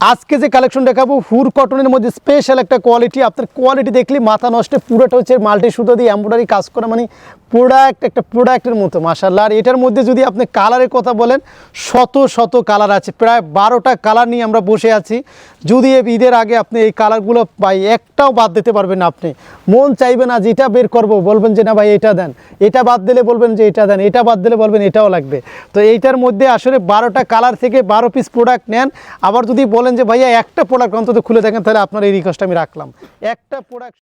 আজকে যে কালেকশন দেখাবো, হুর কটনের মধ্যে স্পেশাল একটা কোয়ালিটি আপনার কোয়ালিটি দেখলে মাথা নষ্ট, পুরোটা হচ্ছে মাল্টি সুতো দিয়ে এমব্রয়ডারি কাজ করা মানে প্রোডাক্ট একটা প্রোডাক্টের মতো মাসাল্লাহ আর এটার মধ্যে যদি আপনি কালারের কথা বলেন, শত শত কালার আছে। প্রায় বারোটা কালার নিয়ে আমরা বসে আছি। যদি ঈদের আগে আপনি এই কালারগুলো পাই একটাও বাদ দিতে পারবেন না আপনি। মন চাইবে না যে এটা বের করব, বলবেন যে, না ভাই, এটা দেন। এটা বাদ দিলে বলবেন যে, এটা দেন। এটা বাদ দিলে বলবেন, এটাও লাগবে। তো এইটার মধ্যে আসলে বারোটা কালার থেকে বারো পিস প্রোডাক্ট নেন। আবার যদি বলেন যে, ভাইয়া, একটা প্রোডাক্ট অন্তত খুলে দেখেন, তাহলে আপনার এই রিকোয়েস্ট আমি রাখলাম। একটা প্রোডাক্ট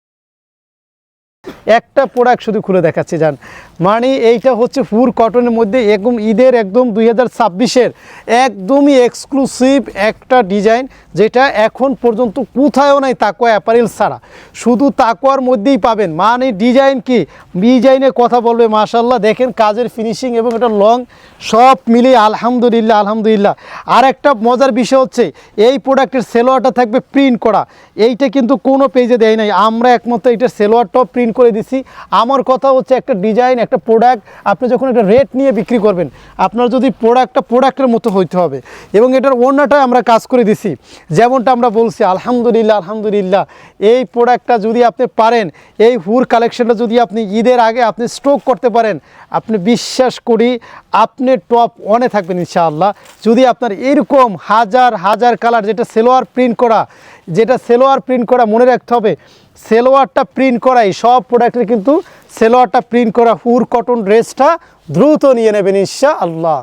একটা প্রোডাক্ট শুধু খুলে দেখাচ্ছি যান মানে এইটা হচ্ছে ফুর কটনের মধ্যে একদম ঈদের একদম দুই হাজার ছাব্বিশের একদমই এক্সক্লুসিভ একটা ডিজাইন যেটা এখন পর্যন্ত কোথায়ও নাই তাকোয়া অ্যাপারেল ছাড়া। শুধু তাকোয়ার মধ্যেই পাবেন। মানে ডিজাইন কি? ডিজাইনে কথা বলবে মাশাল্লাহ দেখেন কাজের ফিনিশিং এবং এটা লং সব মিলিয়ে আলহামদুলিল্লাহ আলহামদুলিল্লাহ। আর একটা মজার বিষয় হচ্ছে, এই প্রোডাক্টের সেলোয়ারটা থাকবে প্রিন্ট করা। এইটা কিন্তু কোনো পেজে দেয় নাই। আমরা একমাত্র এটার সেলোয়ারটাও প্রিন্ট করে দিছি। আমার কথা হচ্ছে একটা ডিজাইন একটা প্রোডাক্ট আপনি যখন একটা রেট নিয়ে বিক্রি করবেন, আপনার যদি প্রোডাক্টটা প্রোডাক্টের মতো হইতে হবে। এবং এটার অন্যটা আমরা কাজ করে দিছি। যেমনটা আমরা বলছি, আলহামদুলিল্লাহ আলহামদুলিল্লাহ। এই প্রোডাক্টটা যদি আপনি পারেন, এই হুর কালেকশনটা যদি আপনি ঈদের আগে আপনি স্টক করতে পারেন, আপনি বিশ্বাস করি আপনি টপ ওয়ানে থাকবেন ইনশাআল্লাহ। যদি আপনার এরকম হাজার হাজার কালার যেটা সেলোয়ার প্রিন্ট করা যেটা সেলোয়ার প্রিন্ট করা মনে রাখতে হবে, সেলোয়ারটা প্রিন্ট করাই, সব প্রোডাক্টের কিন্তু সেলোয়ারটা প্রিন্ট করা হুর কটন ড্রেসটা দ্রুত নিয়ে নেবেন ইনশা আল্লাহ